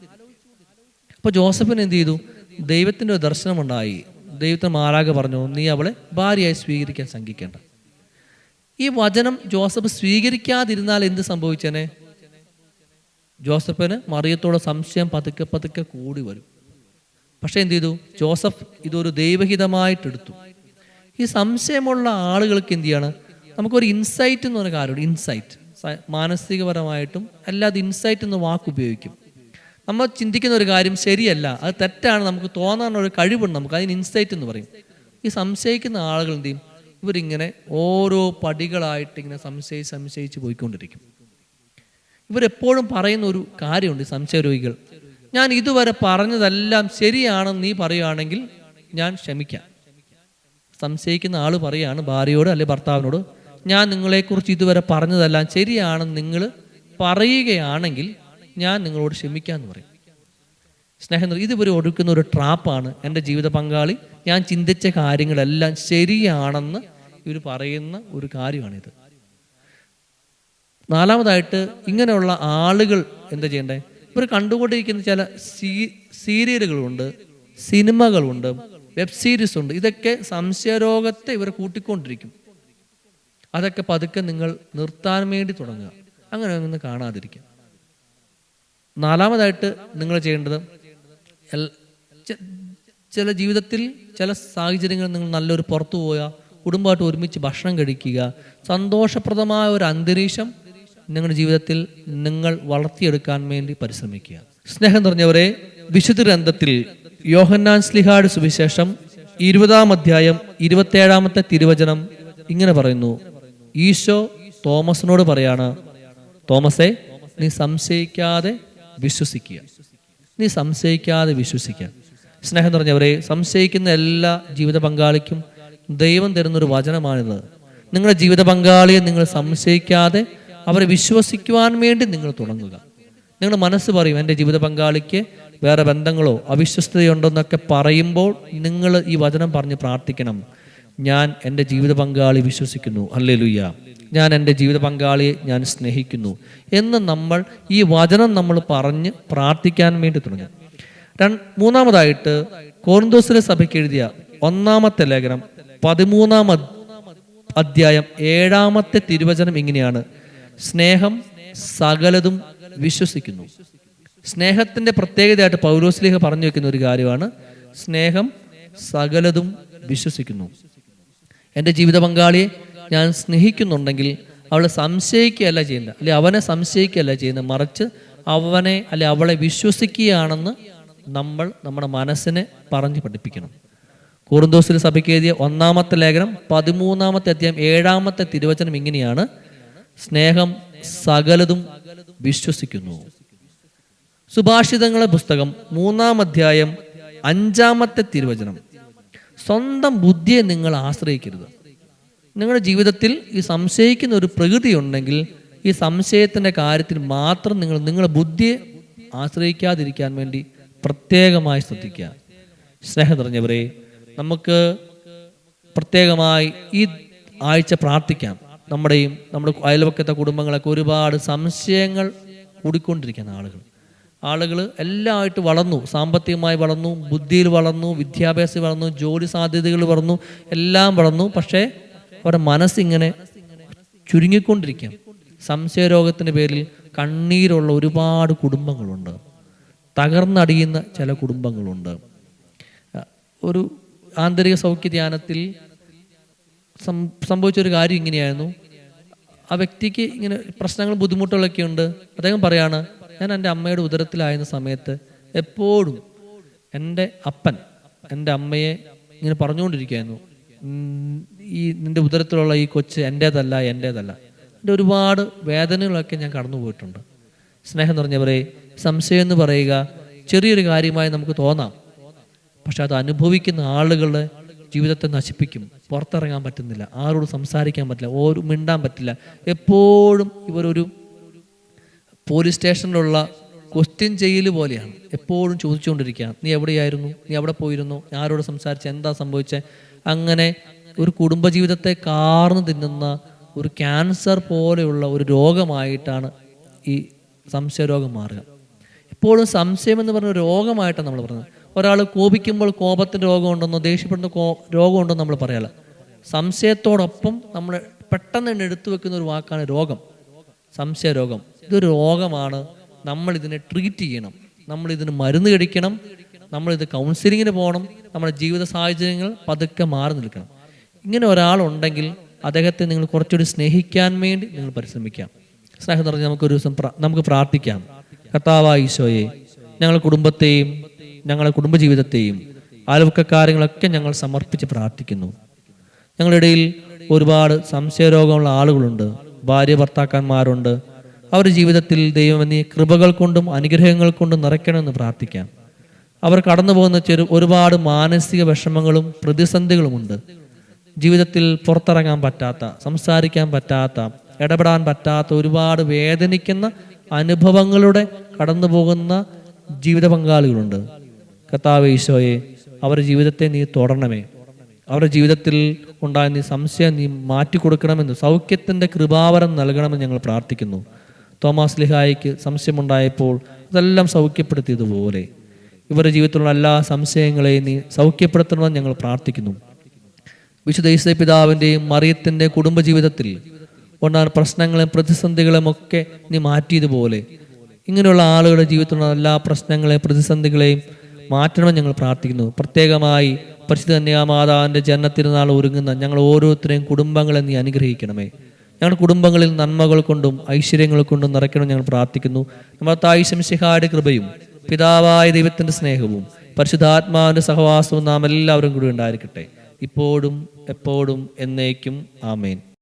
Speaker 1: അപ്പോൾ ജോസഫിന് എന്ത് ചെയ്തു? ദൈവത്തിന്റെ ഒരു ദർശനം ഉണ്ടായി ദൈവത്തിന് മാലാക പറഞ്ഞു നീ അവളെ ഭാര്യയായി സ്വീകരിക്കാൻ ശങ്കിക്കേണ്ട ഈ വചനം ജോസഫ് സ്വീകരിക്കാതിരുന്നാൽ എന്ത് സംഭവിച്ചേനെ? ജോസഫിന് മറിയത്തോട് സംശയം പതുക്കെ പതുക്കെ കൂടി വരും. പക്ഷെ എന്ത് ചെയ്തു? ജോസഫ് ഇതൊരു ദൈവഹിതമായിട്ടെടുത്തു. ഈ സംശയമുള്ള ആളുകൾക്ക് എന്ത് ചെയ്യാണ്? നമുക്കൊരു ഇൻസൈറ്റ് എന്ന് പറഞ്ഞ കാര്യമുണ്ട്. ഇൻസൈറ്റ് മാനസികപരമായിട്ടും അല്ലാതെ ഇൻസൈറ്റ് എന്ന വാക്ക് ഉപയോഗിക്കും. നമ്മൾ ചിന്തിക്കുന്ന ഒരു കാര്യം ശരിയല്ല. അത് തെറ്റാണ്. നമുക്ക് തോന്നാനുള്ള ഒരു കഴിവുണ്ട് നമുക്ക്. അതിന് ഇൻസൈറ്റ് എന്ന് പറയും. ഈ സംശയിക്കുന്ന ആളുകൾ എന്ത് ചെയ്യും? ഇവരിങ്ങനെ ഓരോ പടികളായിട്ട് ഇങ്ങനെ സംശയിച്ച് സംശയിച്ച് പോയിക്കൊണ്ടിരിക്കും. ഇവരെപ്പോഴും പറയുന്ന ഒരു കാര്യമുണ്ട് സംശയ സംശയരോഗികൾ. ഞാൻ ഇതുവരെ പറഞ്ഞതെല്ലാം ശരിയാണെന്ന് നീ പറയുകയാണെങ്കിൽ ഞാൻ ക്ഷമിക്കാം. സംശയിക്കുന്ന ആൾ പറയാണ് ഭാര്യയോട് അല്ലെ ഭർത്താവിനോട് ഞാൻ നിങ്ങളെക്കുറിച്ച് ഇതുവരെ പറഞ്ഞതെല്ലാം ശരിയാണെന്ന് നിങ്ങൾ പറയുകയാണെങ്കിൽ ഞാൻ നിങ്ങളോട് ക്ഷമിക്കാമെന്ന് പറയും. സ്നേഹം ഇതുവരെ ഒടുക്കുന്ന ഒരു ട്രാപ്പാണ് എന്റെ ജീവിത പങ്കാളി. ഞാൻ ചിന്തിച്ച കാര്യങ്ങളെല്ലാം ശരിയാണെന്ന് ഇവർ പറയുന്ന ഒരു കാര്യമാണിത്. നാലാമതായിട്ട് ഇങ്ങനെയുള്ള ആളുകൾ എന്താ ചെയ്യണ്ടേ ഇവർ കണ്ടുകൊണ്ടിരിക്കുന്ന ചില സീ സീരിയലുകളുണ്ട് സിനിമകളുണ്ട് വെബ് സീരീസ് ഉണ്ട്. ഇതൊക്കെ സംശയരോഗത്തെ ഇവർ കൂട്ടിക്കൊണ്ടിരിക്കും. അതൊക്കെ പതുക്കെ നിങ്ങൾ നിർത്താൻ വേണ്ടി തുടങ്ങുക. അങ്ങനെ ഒന്ന് കാണാതിരിക്കുക. നാലാമതായിട്ട് നിങ്ങൾ ചെയ്യേണ്ടത് ചില ജീവിതത്തിൽ ചില സാഹചര്യങ്ങളിൽ നിങ്ങൾ നല്ലൊരു പുറത്തു പോയാൽ കുടുംബമായിട്ട് ഒരുമിച്ച് ഭക്ഷണം കഴിക്കുക സന്തോഷപ്രദമായ ഒരു അന്തരീക്ഷം നിങ്ങളുടെ ജീവിതത്തിൽ നിങ്ങൾ വളർത്തിയെടുക്കാൻ വേണ്ടി പരിശ്രമിക്കുക. സ്നേഹം നിറഞ്ഞവരെ വിശുദ്ധ ഗ്രന്ഥത്തിൽ യോഹന്നാൻ സ്ലിഹാഡ് സുവിശേഷം ഇരുപതാം അധ്യായം ഇരുപത്തേഴാമത്തെ തിരുവചനം ഇങ്ങനെ പറയുന്നു. ഈശോ തോമസിനോട് പറയാണ് തോമസേ നീ സംശയിക്കാതെ വിശ്വസിക്കുക. നീ സംശയിക്കാതെ വിശ്വസിക്കുക. സ്നേഹം നിറഞ്ഞവരെ സംശയിക്കുന്ന എല്ലാ ജീവിത പങ്കാളിക്കും ദൈവം തരുന്നൊരു വചനമാണിത്. നിങ്ങളുടെ ജീവിത പങ്കാളിയെ നിങ്ങൾ സംശയിക്കാതെ അവരെ വിശ്വസിക്കുവാൻ വേണ്ടി നിങ്ങൾ തുടങ്ങുക. നിങ്ങൾ മനസ്സ് പറയും എന്റെ ജീവിത പങ്കാളിക്ക് വേറെ ബന്ധങ്ങളോ അവിശ്വസ്തതയുണ്ടോന്നൊക്കെ പറയുമ്പോൾ നിങ്ങൾ ഈ വചനം പറഞ്ഞ് പ്രാർത്ഥിക്കണം. ഞാൻ എന്റെ ജീവിത പങ്കാളി വിശ്വസിക്കുന്നു. അല്ലേ ഞാൻ എന്റെ ജീവിത പങ്കാളിയെ ഞാൻ സ്നേഹിക്കുന്നു. എന്ന് നമ്മൾ ഈ വചനം നമ്മൾ പറഞ്ഞ് പ്രാർത്ഥിക്കാൻ വേണ്ടി തുടങ്ങും മൂന്നാമതായിട്ട് കോർന്തോസിലെ സഭയ്ക്ക് എഴുതിയ ഒന്നാമത്തെ ലേഖനം പതിമൂന്നാം അധ്യായം ഏഴാമത്തെ തിരുവചനം ഇങ്ങനെയാണ്. സ്നേഹം സകലതും വിശ്വസിക്കുന്നു. സ്നേഹത്തിന്റെ പ്രത്യേകതയായിട്ട് പൗലോസ്ലിഹ പറഞ്ഞു വെക്കുന്ന ഒരു കാര്യമാണ് സ്നേഹം സകലതും വിശ്വസിക്കുന്നു. എന്റെ ജീവിത പങ്കാളിയെ ഞാൻ സ്നേഹിക്കുന്നുണ്ടെങ്കിൽ അവളെ സംശയിക്കുകയല്ല ചെയ്യുന്നത്. അല്ലെ അവനെ സംശയിക്കുകയല്ല ചെയ്യുന്നത്. മറിച്ച് അവനെ അല്ലെ അവളെ വിശ്വസിക്കുകയാണെന്ന് നമ്മൾ നമ്മുടെ മനസ്സിനെ പറഞ്ഞു പഠിപ്പിക്കണം. കൂറുന്തോസിൽ സഭയ്ക്ക് എഴുതിയ ഒന്നാമത്തെ ലേഖനം പതിമൂന്നാമത്തെ അധ്യായം ഏഴാമത്തെ തിരുവചനം ഇങ്ങനെയാണ്. സ്നേഹം സകലതും വിശ്വസിക്കുന്നു. സുഭാഷിതങ്ങളെ പുസ്തകം മൂന്നാം അധ്യായം അഞ്ചാമത്തെ തിരുവചനം. സ്വന്തം ബുദ്ധിയെ നിങ്ങൾ ആശ്രയിക്കരുത്. നിങ്ങളുടെ ജീവിതത്തിൽ ഈ സംശയിക്കുന്ന ഒരു പ്രകൃതി ഉണ്ടെങ്കിൽ ഈ സംശയത്തിന്റെ കാര്യത്തിൽ മാത്രം നിങ്ങൾ നിങ്ങളുടെ ബുദ്ധിയെ ആശ്രയിക്കാതിരിക്കാൻ വേണ്ടി പ്രത്യേകമായി ശ്രദ്ധിക്കുക. സ്നേഹം നിറഞ്ഞവരെ നമുക്ക് പ്രത്യേകമായി ഈ ആഴ്ച പ്രാർത്ഥിക്കാം. നമ്മുടെയും നമ്മുടെ അയൽവക്കത്തെ കുടുംബങ്ങളൊക്കെ ഒരുപാട് സംശയങ്ങൾ കൂടിക്കൊണ്ടിരിക്കുന്ന ആളുകൾ. ആളുകൾ എല്ലാമായിട്ട് വളർന്നു സാമ്പത്തികമായി വളർന്നു ബുദ്ധിയിൽ വളർന്നു വിദ്യാഭ്യാസം വളർന്നു ജോലി സാധ്യതകൾ വളർന്നു എല്ലാം വളർന്നു. പക്ഷേ അവരുടെ മനസ്സിങ്ങനെ ചുരുങ്ങിക്കൊണ്ടിരിക്കാം സംശയരോഗത്തിന്റെ പേരിൽ കണ്ണീരുള്ള ഒരുപാട് കുടുംബങ്ങളുണ്ട്. തകർന്നടിയുന്ന ചില കുടുംബങ്ങളുണ്ട്. ഒരു ആന്തരിക സൗഖ്യ ധ്യാനത്തിൽ സംഭവിച്ചൊരു കാര്യം ഇങ്ങനെയായിരുന്നു. ആ വ്യക്തിക്ക് ഇങ്ങനെ പ്രശ്നങ്ങൾ ബുദ്ധിമുട്ടുകളൊക്കെ ഉണ്ട്. അദ്ദേഹം പറയാണ് ഞാൻ എന്റെ അമ്മയുടെ ഉദരത്തിലായിരുന്ന സമയത്ത് എപ്പോഴും എന്റെ അപ്പൻ എന്റെ അമ്മയെ ഇങ്ങനെ പറഞ്ഞുകൊണ്ടിരിക്കുകയായിരുന്നു. "ഉം, ഈ നിന്റെ ഉദരത്തിലുള്ള ഈ കൊച്ച് എന്റേതല്ല എന്റേതല്ല. എന്റെ ഒരുപാട് വേദനകളൊക്കെ ഞാൻ കടന്നു പോയിട്ടുണ്ട്. സ്നേഹം നിറഞ്ഞവരെ സംശയം എന്ന് പറയുക ചെറിയൊരു കാര്യമായി നമുക്ക് തോന്നാം. പക്ഷെ അത് അനുഭവിക്കുന്ന ആളുകളുടെ ജീവിതത്തെ നശിപ്പിക്കും. പുറത്തിറങ്ങാൻ പറ്റുന്നില്ല. ആരോട് സംസാരിക്കാൻ പറ്റില്ല. ഓരോ മിണ്ടാൻ പറ്റില്ല. എപ്പോഴും ഇവരൊരു പോലീസ് സ്റ്റേഷനിലുള്ള ക്വസ്റ്റ്യൻ ചെയ്യൽ പോലെയാണ്. എപ്പോഴും ചോദിച്ചുകൊണ്ടിരിക്കുക നീ എവിടെയായിരുന്നു? നീ എവിടെ പോയിരുന്നു? ആരോട് സംസാരിച്ച? എന്താ സംഭവിച്ചത് അങ്ങനെ ഒരു കുടുംബജീവിതത്തെ കാർന്നു തിന്നുന്ന ഒരു ക്യാൻസർ പോലെയുള്ള ഒരു രോഗമായിട്ടാണ് ഈ സംശയരോഗം മാറുക. എപ്പോഴും സംശയം എന്ന് പറഞ്ഞ ഒരു രോഗമായിട്ടാണ് നമ്മൾ പറയുന്നത്. ഒരാൾ കോപിക്കുമ്പോൾ കോപത്തിന് രോഗമുണ്ടെന്നോ ദേഷ്യപ്പെടുന്ന കോ രോഗമുണ്ടെന്ന് നമ്മൾ പറയാല സംശയത്തോടൊപ്പം നമ്മൾ പെട്ടെന്ന് തന്നെ എടുത്തു വെക്കുന്ന ഒരു വാക്കാണ് രോഗം. സംശയരോഗം. ഇതൊരു രോഗമാണ്. നമ്മൾ ഇതിനെ ട്രീറ്റ് ചെയ്യണം. നമ്മൾ ഇതിന് മരുന്ന് കഴിക്കണം. നമ്മൾ ഇത് കൗൺസിലിങ്ങിന് പോകണം. നമ്മുടെ ജീവിത സാഹചര്യങ്ങൾ പതുക്കെ മാറി നിൽക്കണം. ഇങ്ങനെ ഒരാളുണ്ടെങ്കിൽ അദ്ദേഹത്തെ നിങ്ങൾ കുറച്ചുകൂടി സ്നേഹിക്കാൻ വേണ്ടി നിങ്ങൾ പരിശ്രമിക്കാം. സ്നേഹം നിറഞ്ഞ് നമുക്കൊരു ദിവസം നമുക്ക് പ്രാർത്ഥിക്കാം. കർത്താവായ ഈശോയെ ഞങ്ങളുടെ കുടുംബത്തെയും ഞങ്ങളുടെ കുടുംബജീവിതത്തെയും അയൽവക്കക്കാര്യങ്ങളൊക്കെ ഞങ്ങൾ സമർപ്പിച്ച് പ്രാർത്ഥിക്കുന്നു. ഞങ്ങളുടെ ഇടയിൽ ഒരുപാട് സംശയരോഗമുള്ള ആളുകളുണ്ട് ഭാര്യ ഭർത്താക്കന്മാരുണ്ട്. അവരുടെ ജീവിതത്തിൽ ദൈവം കൃപകൾ കൊണ്ടും അനുഗ്രഹങ്ങൾ കൊണ്ടും നിറയ്ക്കണമെന്ന് പ്രാർത്ഥിക്കാം. അവർ കടന്നു പോകുന്ന ചെറു ഒരുപാട് മാനസിക വിഷമങ്ങളും പ്രതിസന്ധികളുമുണ്ട് ജീവിതത്തിൽ പുറത്തിറങ്ങാൻ പറ്റാത്ത സംസാരിക്കാൻ പറ്റാത്ത ഇടപെടാൻ പറ്റാത്ത ഒരുപാട് വേദനിക്കുന്ന അനുഭവങ്ങളുടെ കടന്നു പോകുന്ന ജീവിത പങ്കാളികളുണ്ട്. കർത്താവ് ഈശോയെ അവരുടെ ജീവിതത്തെ നീ തുടരണമേ അവരുടെ ജീവിതത്തിൽ ഉണ്ടായ നീ സംശയം നീ മാറ്റിക്കൊടുക്കണമെന്ന് സൗഖ്യത്തിന്റെ കൃപാവരം നൽകണമെന്ന് ഞങ്ങൾ പ്രാർത്ഥിക്കുന്നു. തോമസ് ലിഹായിക്ക് സംശയമുണ്ടായപ്പോൾ അതെല്ലാം സൗഖ്യപ്പെടുത്തിയതുപോലെ ഇവരുടെ ജീവിതത്തിലുള്ള എല്ലാ സംശയങ്ങളെയും നീ സൗഖ്യപ്പെടുത്തണമെന്ന് ഞങ്ങൾ പ്രാർത്ഥിക്കുന്നു. വിശുദ്ധ ഈശ്വര പിതാവിന്റെയും മറിയത്തിന്റെ കുടുംബജീവിതത്തിൽ ഉണ്ടാകുന്ന പ്രശ്നങ്ങളും പ്രതിസന്ധികളും ഒക്കെ നീ മാറ്റിയതുപോലെ ഇങ്ങനെയുള്ള ആളുകളുടെ ജീവിതത്തിലുള്ള എല്ലാ പ്രശ്നങ്ങളെയും പ്രതിസന്ധികളെയും മാറ്റണമെന്ന് ഞങ്ങൾ പ്രാർത്ഥിക്കുന്നു. പ്രത്യേകമായി പരിശുദ്ധ കന്യാമാതാവിന്റെ ജനനത്തിരുന്നാൾ ഒരുങ്ങുന്ന ഞങ്ങൾ ഓരോരുത്തരെയും കുടുംബങ്ങളെ നീ അനുഗ്രഹിക്കണമേ. ഞങ്ങളുടെ കുടുംബങ്ങളിൽ നന്മകൾ കൊണ്ടും ഐശ്വര്യങ്ങൾ കൊണ്ടും നിറയ്ക്കണം ഞങ്ങൾ പ്രാർത്ഥിക്കുന്നു. നമ്മുടെ തായി ശംശിഹായുടെ കൃപയും പിതാവായ ദൈവത്തിന്റെ സ്നേഹവും പരിശുദ്ധാത്മാവിന്റെ സഹവാസവും നാം എല്ലാവരും കൂടി ഉണ്ടായിരിക്കട്ടെ. ഇപ്പോഴും എപ്പോഴും എന്നേക്കും. ആമേൻ.